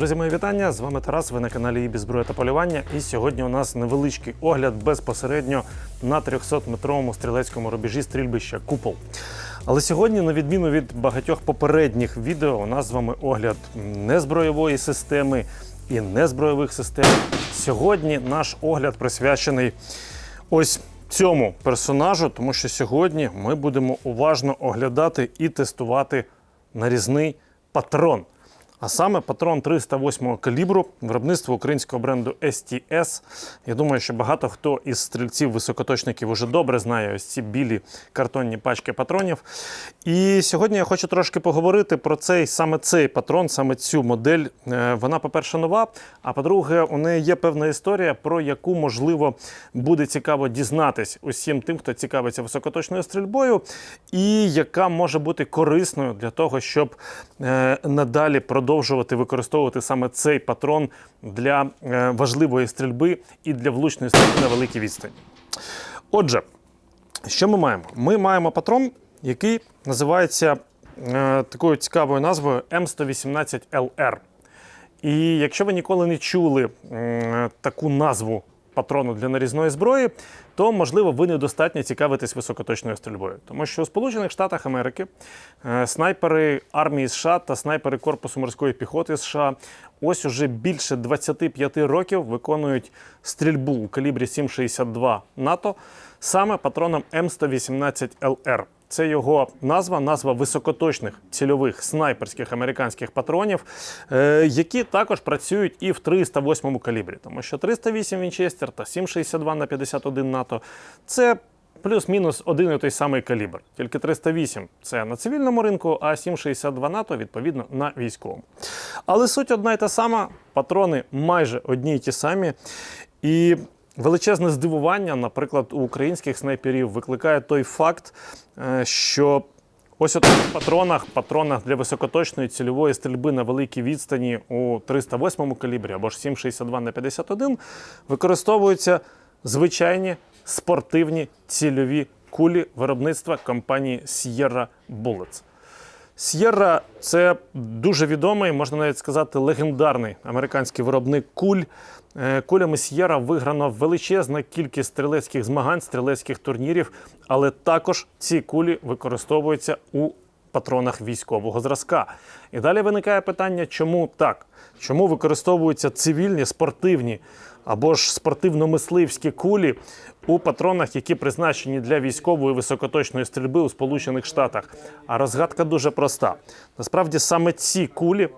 Друзі, мої вітання! З вами Тарас. Ви на каналі «Ібі зброя та полювання. І сьогодні у нас невеличкий огляд безпосередньо на 300-метровому стрілецькому рубежі стрільбища Купол. Але сьогодні, на відміну від багатьох попередніх відео, у нас з вами огляд не збройової системи і не збройових систем. Сьогодні наш огляд присвячений ось цьому персонажу, тому що сьогодні ми будемо уважно оглядати і тестувати нарізний патрон. А саме патрон 308 калібру виробництва українського бренду STS. Я думаю, що багато хто із стрільців-високоточників уже добре знає ось ці білі картонні пачки патронів. І сьогодні я хочу трошки поговорити про цей саме цей патрон, саме цю модель. Е, Вона, по-перше, нова. А по-друге, у неї є певна історія, про яку можливо буде цікаво дізнатись усім тим, хто цікавиться високоточною стрільбою, і яка може бути корисною для того, щоб е, надалі продовжувати використовувати саме цей патрон для е, важливої стрільби і для влучної стрільби на великій відстані. Отже, що ми маємо? Ми маємо патрон, який називається е, такою цікавою назвою М118LR. І якщо ви ніколи не чули м, таку назву патрону для нарізної зброї, то можливо ви недостатньо цікавитесь високоточною стрільбою. Тому що у Сполучених Штатах Америки е, снайпери армії США та снайпери Корпусу морської піхоти США ось уже більше 25 років виконують стрільбу у калібрі 7,62 НАТО саме патроном М118LR. Це його назва, назва високоточних цільових снайперських американських патронів, е, які також працюють і в 308 калібрі, тому що 308 Вінчестер та 7,62 на 51 НАТО це плюс-мінус один і той самий калібр. Тільки 308 це на цивільному ринку, а 7,62 НАТО відповідно на військовому. Але суть одна й та сама, патрони майже одні й ті самі. І Величезне здивування, наприклад, у українських снайперів викликає той факт, е, що ось у таких патронах, патронах для високоточної цільової стрільби на великій відстані у 308 калібрі або ж 7,62 на 51 використовуються звичайні спортивні цільові кулі виробництва компанії Sierra Bullets. Sierra – це дуже відомий, можна навіть сказати, легендарний американський виробник куль. Е, Кулями Sierra виграно величезна кількість стрілецьких змагань, стрілецьких турнірів, але також ці кулі використовуються у патронах військового зразка. І далі виникає питання, чому так? Чому використовуються цивільні, спортивні або ж спортивно-мисливські кулі у патронах, які призначені для військової високоточної стрільби у Сполучених Штатах? А розгадка дуже проста. Насправді саме ці кулі,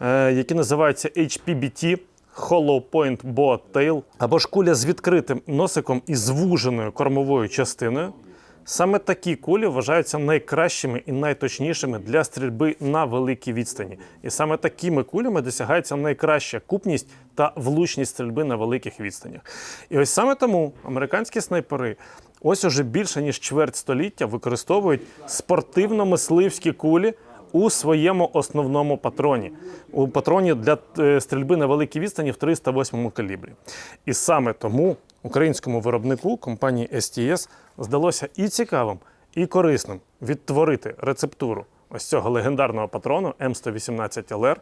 е, які називаються HPBT, Hollow Point Boat Tail, або ж куля з відкритим носиком і звуженою кормовою частиною. Саме такі кулі вважаються найкращими і найточнішими для стрільби на великій відстані. І саме такими кулями досягається найкраща купність та влучність стрільби на великих відстанях. І ось саме тому американські снайпери ось уже більше ніж чверть століття використовують спортивно-мисливські кулі у своєму основному патроні, у патроні для е, стрільби на великій відстані в 308 калібрі. І саме тому українському виробнику компанії STS здалося і цікавим, і корисним відтворити рецептуру ось цього легендарного патрону М118LR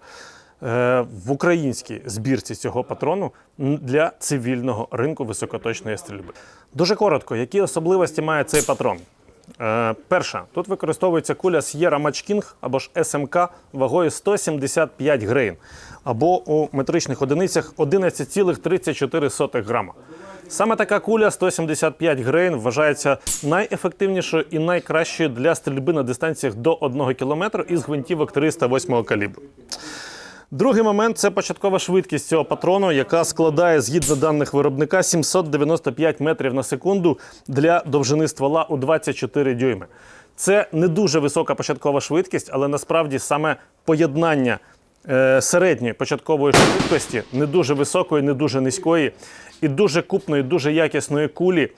е, в українській збірці цього патрону для цивільного ринку високоточної стрільби. Дуже коротко, які особливості має цей патрон? Е, перша, тут використовується куля Sierra King або ж СМК вагою 175 грейн, або у метричних одиницях 11,34 грама. Саме така куля 175 грейн вважається найефективнішою і найкращою для стрільби на дистанціях до 1 км із гвинтівок 308 калібру. Другий момент це початкова швидкість цього патрону, яка складає згідно даних виробника 795 метрів на секунду для довжини ствола у 24 дюйми. Це не дуже висока початкова швидкість, але насправді саме поєднання е, середньої початкової швидкості, не дуже високої, не дуже низької, і дуже купної, дуже якісної кулі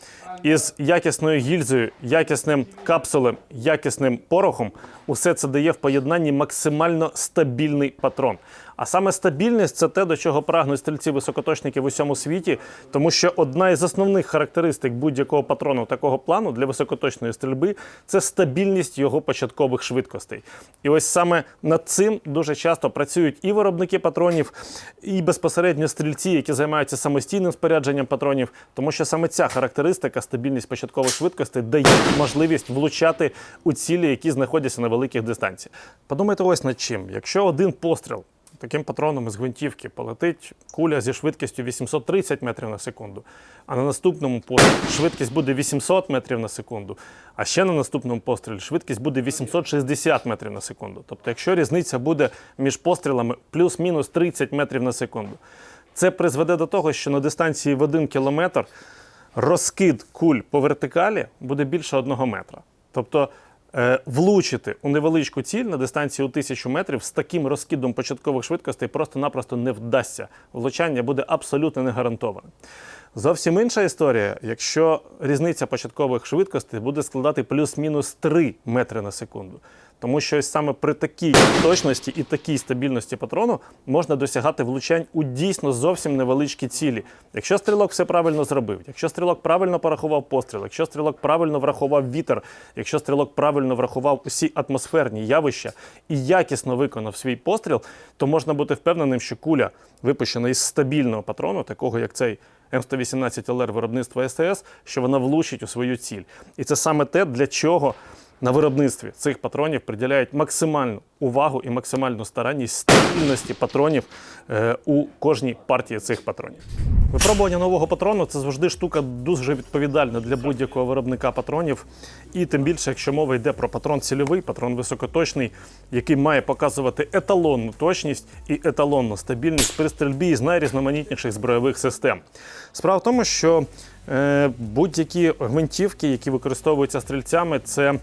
із якісною гільзою, якісним капсулем, якісним порохом, усе це дає в поєднанні максимально стабільний патрон. А саме стабільність це те, до чого прагнуть стрільці високоточники в усьому світі, тому що одна із основних характеристик будь-якого патрону такого плану для високоточної стрільби це стабільність його початкових швидкостей. І ось саме над цим дуже часто працюють і виробники патронів, і безпосередньо стрільці, які займаються самостійним спорядженням патронів, тому що саме ця характеристика, стабільність початкових швидкостей, дає можливість влучати у цілі, які знаходяться на великих дистанціях. Подумайте ось над чим. Якщо один постріл таким патроном із гвинтівки полетить куля зі швидкістю 830 метрів на секунду, а на наступному пострілі швидкість буде 800 метрів на секунду, а ще на наступному пострілі швидкість буде 860 метрів на секунду. Тобто, якщо різниця буде між пострілами плюс-мінус 30 метрів на секунду, це призведе до того, що на дистанції в 1 кілометр розкид куль по вертикалі буде більше 1 метра. Тобто е, влучити у невеличку ціль на дистанції у 1000 метрів з таким розкидом початкових швидкостей просто-напросто не вдасться. Влучання буде абсолютно не гарантоване. Зовсім інша історія, якщо різниця початкових швидкостей буде складати плюс-мінус 3 метри на секунду. Тому що саме при такій точності і такій стабільності патрону можна досягати влучань у дійсно зовсім невеличкі цілі. Якщо стрілок все правильно зробив, якщо стрілок правильно порахував постріл, якщо стрілок правильно врахував вітер, якщо стрілок правильно врахував усі атмосферні явища і якісно виконав свій постріл, то можна бути впевненим, що куля, випущена із стабільного патрону, такого як цей М118 ЛР виробництва СТС, що вона влучить у свою ціль. І це саме те, для чого на виробництві цих патронів приділяють максимальну увагу і максимальну старанність стабільності патронів е, у кожній партії цих патронів. Випробування нового патрону це завжди штука дуже відповідальна для будь-якого виробника патронів. І тим більше, якщо мова йде про патрон цільовий, патрон високоточний, який має показувати еталонну точність і еталонну стабільність при стрільбі із найрізноманітніших збройових систем. Справа в тому, що е, будь-які гвинтівки, які використовуються стрільцями, це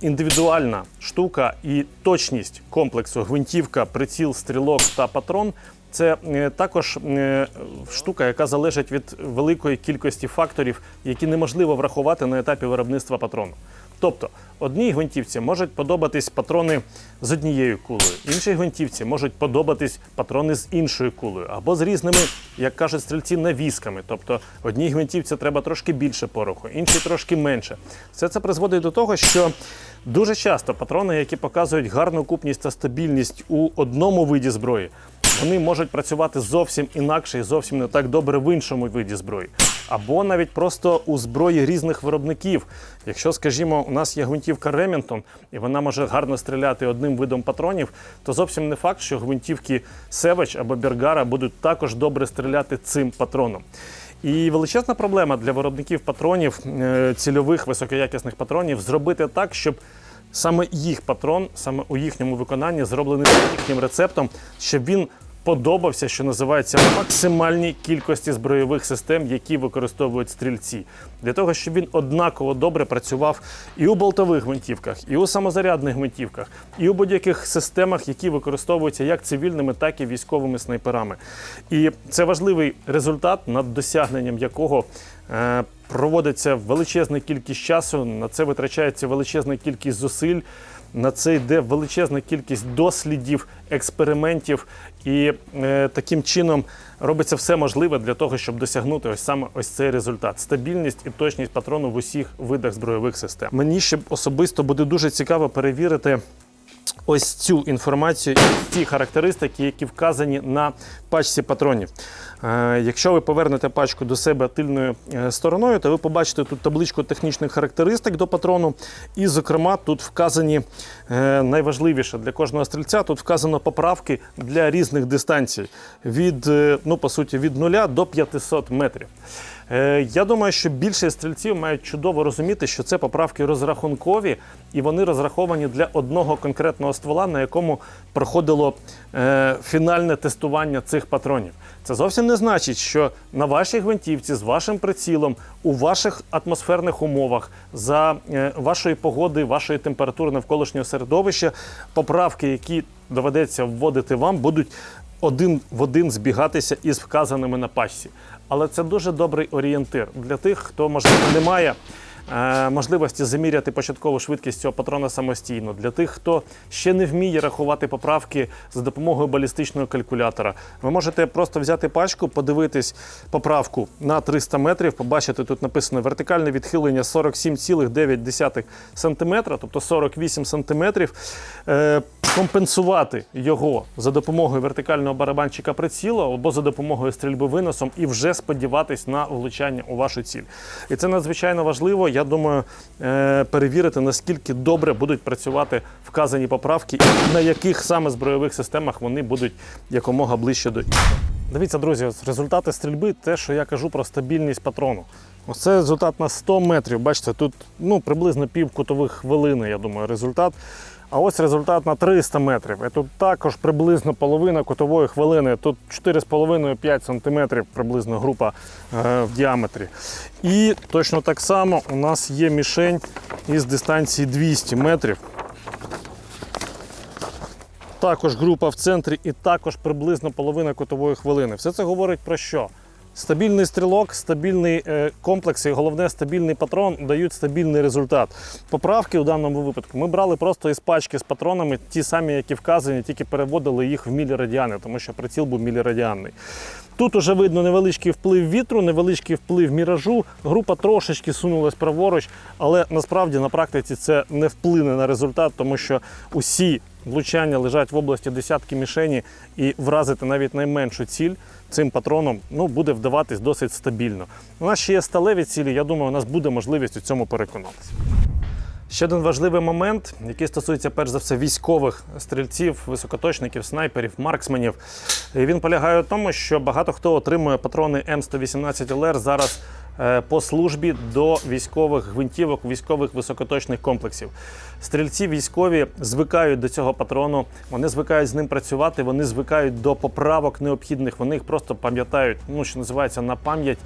індивідуальна штука і точність комплексу гвинтівка, приціл, стрілок та патрон. Це е, також е, штука, яка залежить від великої кількості факторів, які неможливо врахувати на етапі виробництва патрону. Тобто, одній гвинтівці можуть подобатись патрони з однією кулею, іншій гвинтівці можуть подобатись патрони з іншою кулею, або з різними, як кажуть стрільці, навісками. Тобто одній гвинтівці треба трошки більше пороху, іншій трошки менше. Все це призводить до того, що дуже часто патрони, які показують гарну купність та стабільність у одному виді зброї, вони можуть працювати зовсім інакше і зовсім не так добре в іншому виді зброї. Або навіть просто у зброї різних виробників. Якщо, скажімо, у нас є гвинтівка Remington, і вона може гарно стріляти одним видом патронів, то зовсім не факт, що гвинтівки Savage або Бергара будуть також добре стріляти цим патроном. І величезна проблема для виробників патронів, е, цільових високоякісних патронів, зробити так, щоб саме їх патрон, саме у їхньому виконанні, зроблений за їхнім рецептом, щоб він подобався, що називається, максимальній кількості збройових систем, які використовують стрільці, для того, щоб він однаково добре працював і у болтових гвинтівках, і у самозарядних гвинтівках, і у будь-яких системах, які використовуються як цивільними, так і військовими снайперами. І це важливий результат, над досягненням якого е, проводиться величезна кількість часу, на це витрачається величезна кількість зусиль. На це йде величезна кількість дослідів, експериментів, і е, таким чином робиться все можливе для того, щоб досягнути ось саме ось цей результат: стабільність і точність патрону в усіх видах збройових систем. Мені ще особисто буде дуже цікаво перевірити. Ось цю інформацію і ті характеристики, які вказані на пачці патронів. Е, якщо ви повернете пачку до себе тильною е, стороною, то ви побачите тут табличку технічних характеристик до патрону. І, зокрема, тут вказані е, найважливіше для кожного стрільця. Тут вказано поправки для різних дистанцій від, ну, по суті, від 0 до 500 метрів. Е, Я думаю, що більшість стрільців мають чудово розуміти, що це поправки розрахункові, і вони розраховані для одного конкретного ствола, на якому проходило е, фінальне тестування цих патронів. Це зовсім не значить, що на вашій гвинтівці з вашим прицілом у ваших атмосферних умовах за е, вашої погоди, вашої температури навколишнього середовища, поправки, які доведеться вводити вам, будуть один в один збігатися із вказаними на пачці. Але це дуже добрий орієнтир для тих, хто можливо не має е, можливості заміряти початкову швидкість цього патрона самостійно. Для тих, хто ще не вміє рахувати поправки за допомогою балістичного калькулятора. Ви можете просто взяти пачку, подивитись поправку на 300 метрів, побачити тут написано вертикальне відхилення 47,9 см, тобто 48 см. Компенсувати його за допомогою вертикального барабанчика приціла або за допомогою стрільби виносом і вже сподіватись на влучання у вашу ціль. І це надзвичайно важливо. Я думаю, е, перевірити, наскільки добре будуть працювати вказані поправки, і на яких саме збройових системах вони будуть якомога ближче до іншого. Дивіться, друзі, результати стрільби, те, що я кажу про стабільність патрону. Ось це результат на 100 метрів. Бачите, тут ну, приблизно пів кутових хвилини, я думаю, результат. А ось результат на 300 метрів. І тут також приблизно половина кутової хвилини. Тут 4,5-5 см приблизно група е, в діаметрі. І точно так само у нас є мішень із дистанції 200 метрів. Також група в центрі і також приблизно половина кутової хвилини. Все це говорить про що? Стабільний стрілок, стабільний е, комплекс і головне стабільний патрон дають стабільний результат. Поправки у даному випадку ми брали просто із пачки з патронами, ті самі, які вказані, тільки переводили їх в мілірадіани, тому що приціл був мілірадіанний. Тут уже видно невеличкий вплив вітру, невеличкий вплив міражу. Група трошечки сунулась праворуч, але насправді на практиці це не вплине на результат, тому що усі влучання лежать в області десятки мішені, і вразити навіть найменшу ціль цим патроном ну, буде вдаватись досить стабільно. У нас ще є сталеві цілі, я думаю, у нас буде можливість у цьому переконатися. Ще один важливий момент, який стосується перш за все військових стрільців, високоточників, снайперів, марксменів. І Він полягає в тому, що багато хто отримує патрони М118ЛР зараз е, по службі до військових гвинтівок, військових високоточних комплексів. Стрільці військові звикають до цього патрону, вони звикають з ним працювати, вони звикають до поправок необхідних, вони їх просто пам'ятають, ну що називається на пам'ять.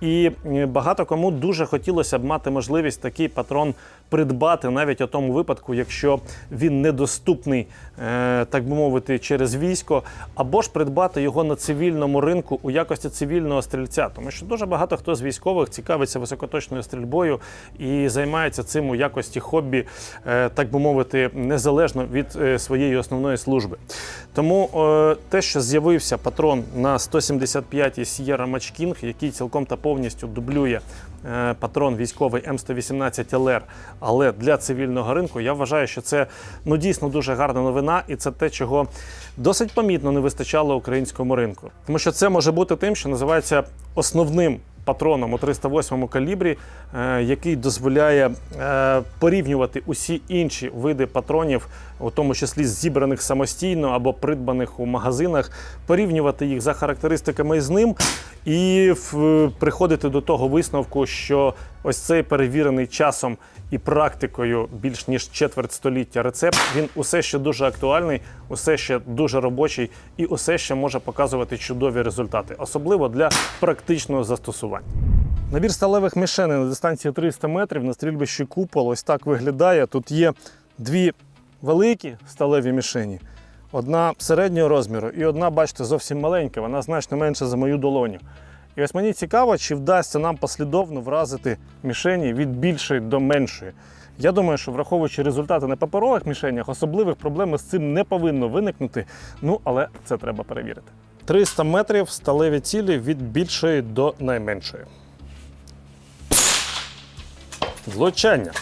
І е, багато кому дуже хотілося б мати можливість такий патрон придбати навіть у тому випадку, якщо він недоступний, е, так би мовити, через військо, або ж придбати його на цивільному ринку у якості цивільного стрільця, тому що дуже багато хто з військових цікавиться високоточною стрільбою і займається цим у якості хобі, е, так би мовити, незалежно від е, своєї основної служби. Тому те, що з'явився патрон на 175 Sierra Match King, який цілком та повністю дублює патрон військовий М118ЛР, але для цивільного ринку, я вважаю, що це ну дійсно дуже гарна новина, і це те, чого досить помітно не вистачало українському ринку. Тому що це може бути тим, що називається основним патроном у 308 калібрі, е, який дозволяє е, порівнювати усі інші види патронів, у тому числі зібраних самостійно або придбаних у магазинах, порівнювати їх за характеристиками з ним і приходити до того висновку, що ось цей перевірений часом і практикою більш ніж четверть століття рецепт, він усе ще дуже актуальний, усе ще дуже робочий і усе ще може показувати чудові результати, особливо для практичного застосування. Набір сталевих мішеней на дистанції 300 метрів на стрільбищі купол ось так виглядає. Тут є дві великі сталеві мішені, одна середнього розміру і одна, бачите, зовсім маленька, вона значно менша за мою долоню. І ось мені цікаво, чи вдасться нам послідовно вразити мішені від більшої до меншої. Я думаю, що враховуючи результати на паперових мішенях, особливих проблем з цим не повинно виникнути. Ну, але це треба перевірити. 300 метрів сталеві цілі від більшої до найменшої. Влучання.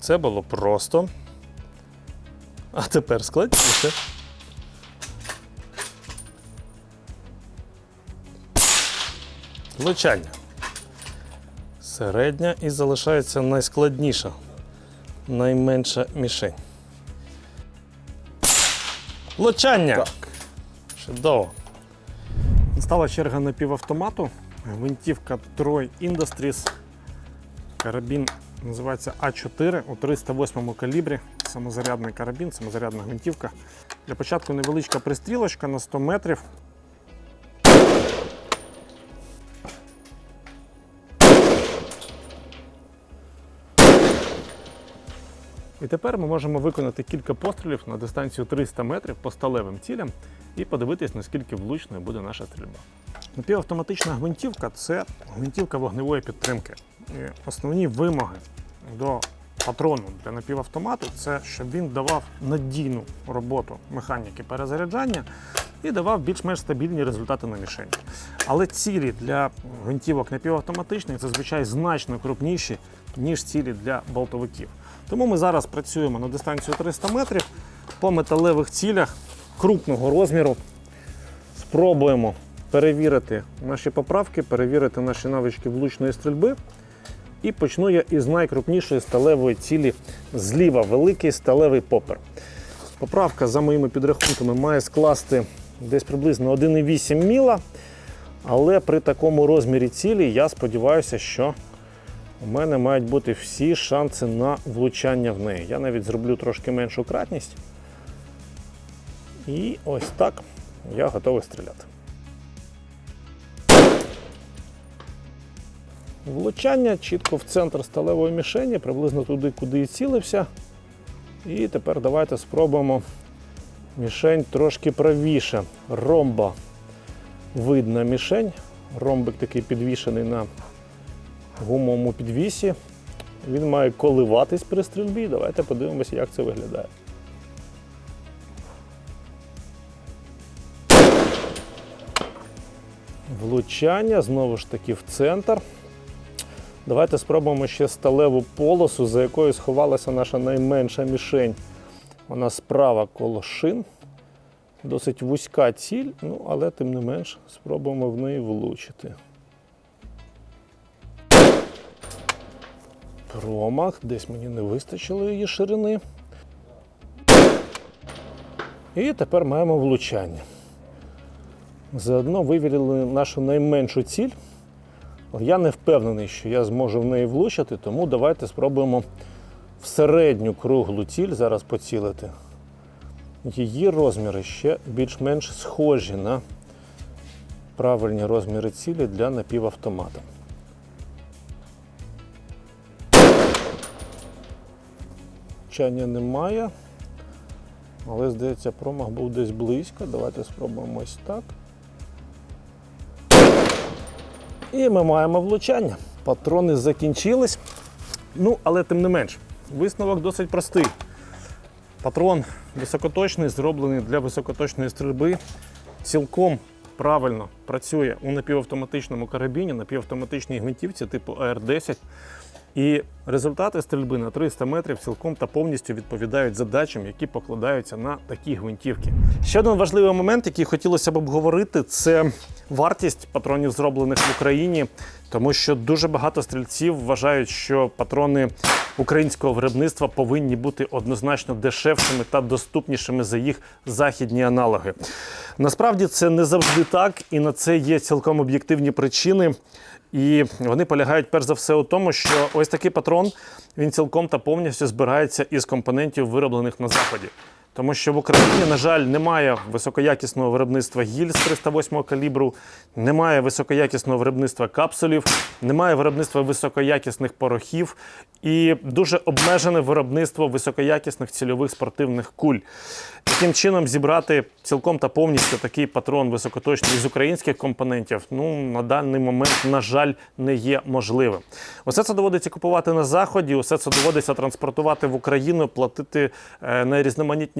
Це було просто. А тепер складніше. Влучання. Середня і залишається найскладніша, найменша мішень. Влучання! Так. Чудово. Стала черга напівавтомату. Гвинтівка Troy Industries. Карабін називається А4 у 308 калібрі. Самозарядний карабін, самозарядна гвинтівка. Для початку невеличка пристрілочка на 100 метрів. І тепер ми можемо виконати кілька пострілів на дистанцію 300 метрів по сталевим цілям і подивитись, наскільки влучною буде наша стрільба. Напівавтоматична гвинтівка це гвинтівка вогневої підтримки. Основні вимоги до патрону для напівавтомату це щоб він давав надійну роботу механіки перезаряджання і давав більш-менш стабільні результати на мішені. Але цілі для гвинтівок напівавтоматичних зазвичай значно крупніші, ніж цілі для болтовиків. Тому ми зараз працюємо на дистанцію 300 метрів по металевих цілях крупного розміру. Спробуємо перевірити наші поправки, перевірити наші навички влучної стрільби. І почну я із найкрупнішої сталевої цілі зліва великий сталевий попер. Поправка, за моїми підрахунками, має скласти десь приблизно 1,8 міла. Але при такому розмірі цілі я сподіваюся, що у мене мають бути всі шанси на влучання в неї. Я навіть зроблю трошки меншу кратність. І ось так я готовий стріляти. Влучання чітко в центр сталевої мішені, приблизно туди, куди і цілився. І тепер давайте спробуємо мішень трошки правіше. Ромба видна мішень. Ромбик такий підвішений на гумовому підвісі. Він має коливатись при стрільбі. Давайте подивимося, як це виглядає. Влучання знову ж таки в центр. Давайте спробуємо ще сталеву полосу, за якою сховалася наша найменша мішень. Вона справа коло шин. Досить вузька ціль, ну, але тим не менш спробуємо в неї влучити. Промах, десь мені не вистачило її ширини. І тепер маємо влучання. Заодно вивірили нашу найменшу ціль. Я не впевнений, що я зможу в неї влучити, тому давайте спробуємо в середню круглу ціль зараз поцілити. Її розміри ще більш-менш схожі на правильні розміри цілі для напівавтомата. Влучання немає, але здається, промах був десь близько. Давайте спробуємо ось так. І ми маємо влучання. Патрони закінчились. Ну, але тим не менш, висновок досить простий. Патрон високоточний, зроблений для високоточної стрільби. Цілком правильно працює у напівавтоматичному карабіні, напівавтоматичній гвинтівці типу АР-10. І результати стрільби на 300 метрів цілком та повністю відповідають задачам, які покладаються на такі гвинтівки. Ще один важливий момент, який хотілося б обговорити, це вартість патронів, зроблених в Україні, тому що дуже багато стрільців вважають, що патрони українського виробництва повинні бути однозначно дешевшими та доступнішими за їх західні аналоги. Насправді це не завжди так, і на це є цілком об'єктивні причини. І вони полягають перш за все у тому, що ось такий патрон він цілком та повністю збирається із компонентів, вироблених на заході. Тому що в Україні, на жаль, немає високоякісного виробництва гіль з 308 калібру, немає високоякісного виробництва капсулів, немає виробництва високоякісних порохів і дуже обмежене виробництво високоякісних цільових спортивних куль. Таким чином, зібрати цілком та повністю такий патрон високоточний з українських компонентів, ну на даний момент, на жаль, не є можливим. Усе це доводиться купувати на заході, усе це доводиться транспортувати в Україну, платити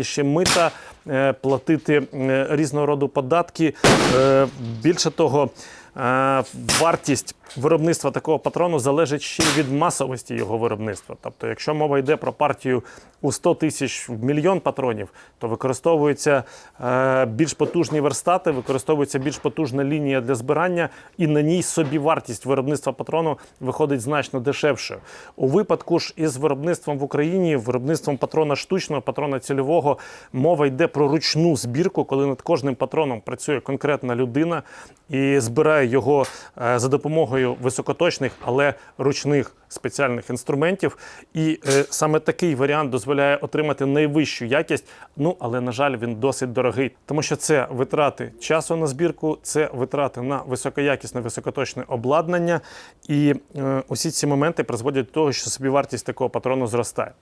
е, найрізноманітніші мита, е, платити е, різного роду податки. Е, більше того. Е, Вартість виробництва такого патрону залежить ще від масовості його виробництва. Тобто, якщо мова йде про партію у 100 тисяч в мільйон патронів, то використовуються е, більш потужні верстати, використовується більш потужна лінія для збирання, і на ній собі вартість виробництва патрону виходить значно дешевше. У випадку ж із виробництвом в Україні, виробництвом патрона штучного, патрона цільового, мова йде про ручну збірку, коли над кожним патроном працює конкретна людина і збирає його е, за допомогою високоточних, але ручних спеціальних інструментів. І е, саме такий варіант дозволяє отримати найвищу якість. Ну але на жаль, він досить дорогий, тому що це витрати часу на збірку, це витрати на високоякісне високоточне обладнання, і е, усі ці моменти призводять до того, що собівартість такого патрону зростає.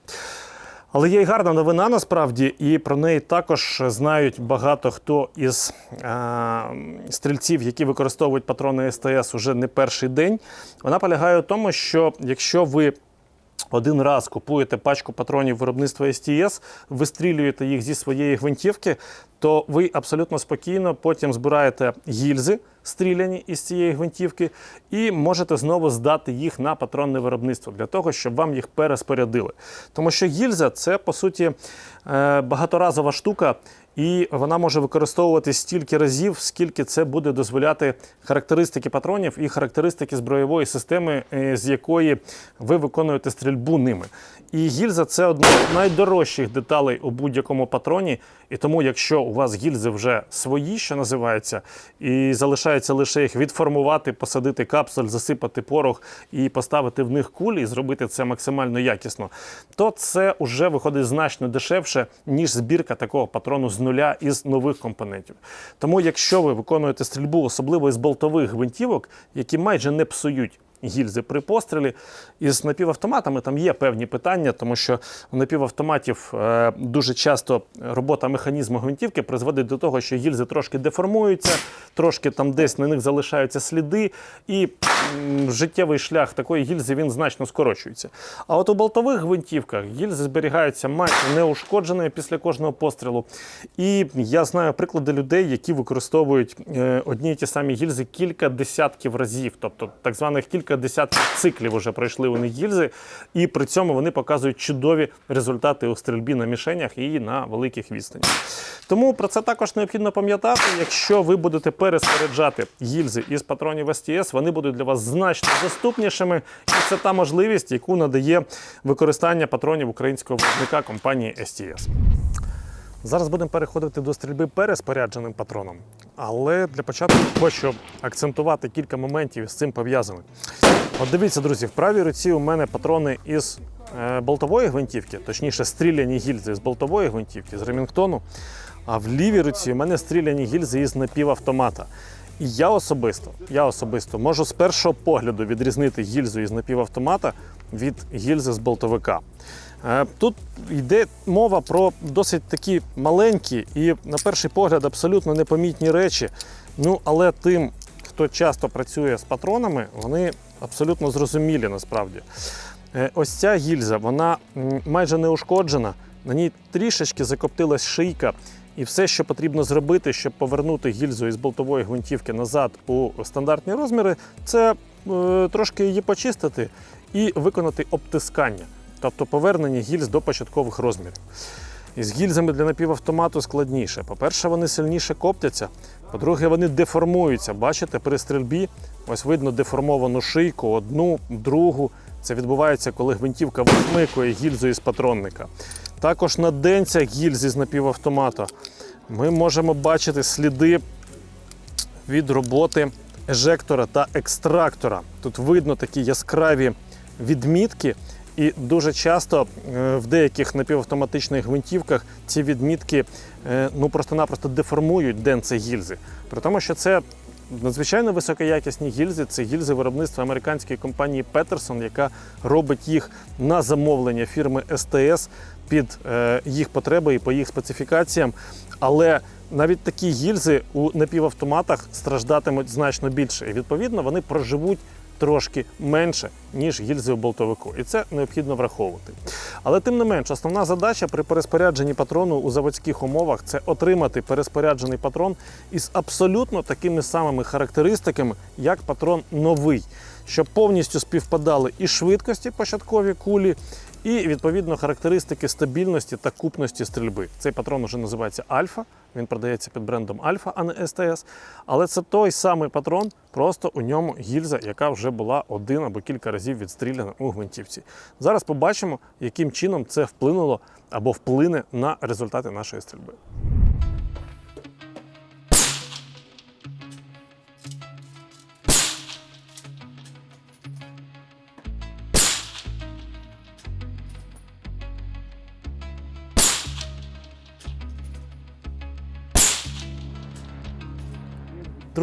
Але є й гарна новина насправді, і про неї також знають багато хто із е, стрільців, які використовують патрони СТС уже не перший день. Вона полягає в тому, що якщо ви один раз купуєте пачку патронів виробництва СТС, вистрілюєте їх зі своєї гвинтівки, то ви абсолютно спокійно потім збираєте гільзи, стріляні із цієї гвинтівки, і можете знову здати їх на патронне виробництво для того, щоб вам їх переспорядили. Тому що гільза це по суті е, багаторазова штука. І вона може використовуватись стільки разів, скільки це буде дозволяти характеристики патронів і характеристики збройової системи, е, з якої ви виконуєте стрільбу ними. І гільза це одна з найдорожчих деталей у будь-якому патроні. І тому, якщо у вас гільзи вже свої, що називається, і залишається лише їх відформувати, посадити капсуль, засипати порох і поставити в них кулі, і зробити це максимально якісно, то це вже виходить значно дешевше, ніж збірка такого патрону з нуля із нових компонентів. Тому, якщо ви виконуєте стрільбу, особливо із болтових гвинтівок, які майже не псують гільзи при пострілі. Із напівавтоматами там є певні питання, тому що у напівавтоматів е, дуже часто робота механізму гвинтівки призводить до того, що гільзи трошки деформуються, трошки там десь на них залишаються сліди, і життєвий шлях такої гільзи він значно скорочується. А от у болтових гвинтівках гільзи зберігаються майже неушкодженими після кожного пострілу. І я знаю приклади людей, які використовують е, одні й ті самі гільзи кілька десятків разів, тобто так званих кілька десятків циклів вже пройшли них гільзи, і при цьому вони показують чудові результати у стрільбі на мішенях і на великих відстанях. Тому про це також необхідно пам'ятати. Якщо ви будете переспоряджати гільзи із патронів СТС, вони будуть для вас значно доступнішими, і це та можливість, яку надає використання патронів українського виробника компанії STS. Зараз будемо переходити до стрільби переспорядженим патроном. Але для початку хочу акцентувати кілька моментів з цим пов'язаних. От дивіться, друзі, в правій руці у мене патрони із е, болтової гвинтівки, точніше, стріляні гільзи з болтової гвинтівки, з Ремінгтону. А в лівій руці у мене стріляні гільзи із напівавтомата. І я особисто, я особисто можу з першого погляду відрізнити гільзу із напівавтомата від гільзи з болтовика. Е, Тут йде мова про досить такі маленькі і, на перший погляд, абсолютно непомітні речі. Ну, але тим, хто часто працює з патронами, вони абсолютно зрозумілі насправді. Е, Ось ця гільза, вона майже не ушкоджена, на ній трішечки закоптилась шийка. І все, що потрібно зробити, щоб повернути гільзу із болтової гвинтівки назад у стандартні розміри, це е, трошки її почистити і виконати обтискання, тобто повернення гільз до початкових розмірів. Із гільзами для напівавтомату складніше. По-перше, вони сильніше коптяться. По-друге, вони деформуються. Бачите, при стрільбі ось видно деформовану шийку, одну, другу. Це відбувається, коли гвинтівка вихмикує гільзу із патронника. Також на денцях гільзи з напівавтомата ми можемо бачити сліди від роботи ежектора та екстрактора. Тут видно такі яскраві відмітки, і дуже часто е, в деяких напівавтоматичних гвинтівках ці відмітки е, ну просто-напросто деформують денце гільзи. При тому, що це надзвичайно високоякісні гільзи. Це гільзи виробництва американської компанії Peterson, яка робить їх на замовлення фірми STS під е, їх потреби і по їх специфікаціям. Але навіть такі гільзи у напівавтоматах страждатимуть значно більше. І відповідно вони проживуть трошки менше, ніж гільзи у болтовику. І це необхідно враховувати. Але тим не менш, основна задача при переспорядженні патрону у заводських умовах це отримати переспоряджений патрон із абсолютно такими самими характеристиками, як патрон новий, щоб повністю співпадали і швидкості початкові кулі, і відповідно характеристики стабільності та купності стрільби. Цей патрон вже називається Альфа. Він продається під брендом Альфа, а не СТС. Але це той самий патрон, просто у ньому гільза, яка вже була один або кілька разів відстріляна у гвинтівці. Зараз побачимо, яким чином це вплинуло або вплине на результати нашої стрільби.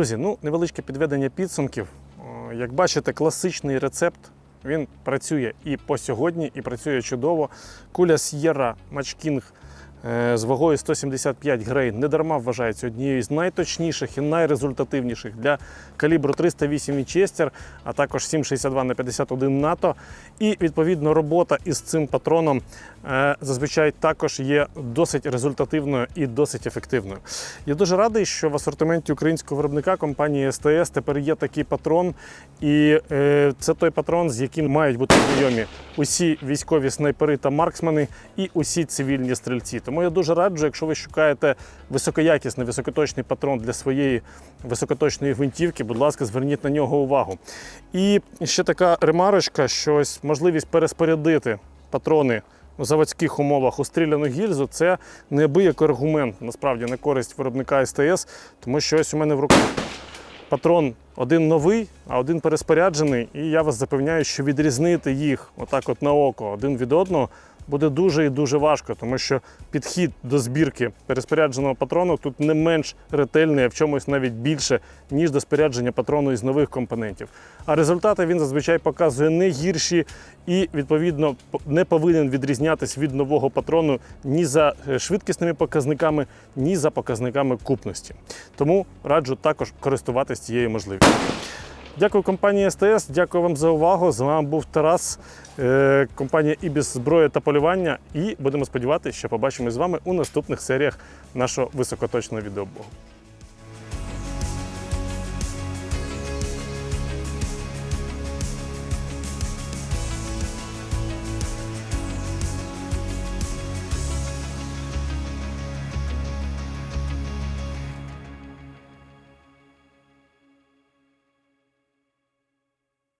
Друзі, ну невеличке підведення підсумків. Як бачите, класичний рецепт Він працює і по сьогодні, і працює чудово. Куля С'єра е, з вагою 175 грей недарма вважається однією з найточніших і найрезультативніших для калібру 308 Вінчестер, а також 7,62 на 51 НАТО. І відповідно робота із цим патроном е, зазвичай також є досить результативною і досить ефективною. Я дуже радий, що в асортименті українського виробника компанії СТС тепер є такий патрон, і е, це той патрон, з яким мають бути знайомі усі військові снайпери та марксмени і усі цивільні стрільці. Тому я дуже раджу, якщо ви шукаєте високоякісний, високоточний патрон для своєї високоточної гвинтівки, будь ласка, зверніть на нього увагу. І ще така ремарочка, що ось можливість переспорядити патрони у заводських умовах у стріляну гільзу це неабиякий аргумент насправді на користь виробника СТС, тому що ось у мене в руках патрон один новий, а один переспоряджений, і я вас запевняю, що відрізнити їх отак от на око один від одного буде дуже і дуже важко, тому що підхід до збірки переспорядженого патрону тут не менш ретельний, а в чомусь навіть більше, ніж до спорядження патрону із нових компонентів. А результати він зазвичай показує не гірші і, відповідно, не повинен відрізнятись від нового патрону ні за е, швидкісними показниками, ні за показниками купності. Тому раджу також користуватись цією можливістю. Дякую компанії СТС, дякую вам за увагу. З вами був Тарас, е, компанія Ібіс зброя та полювання. І будемо сподіватися, що побачимо з вами у наступних серіях нашого високоточного відеоблогу.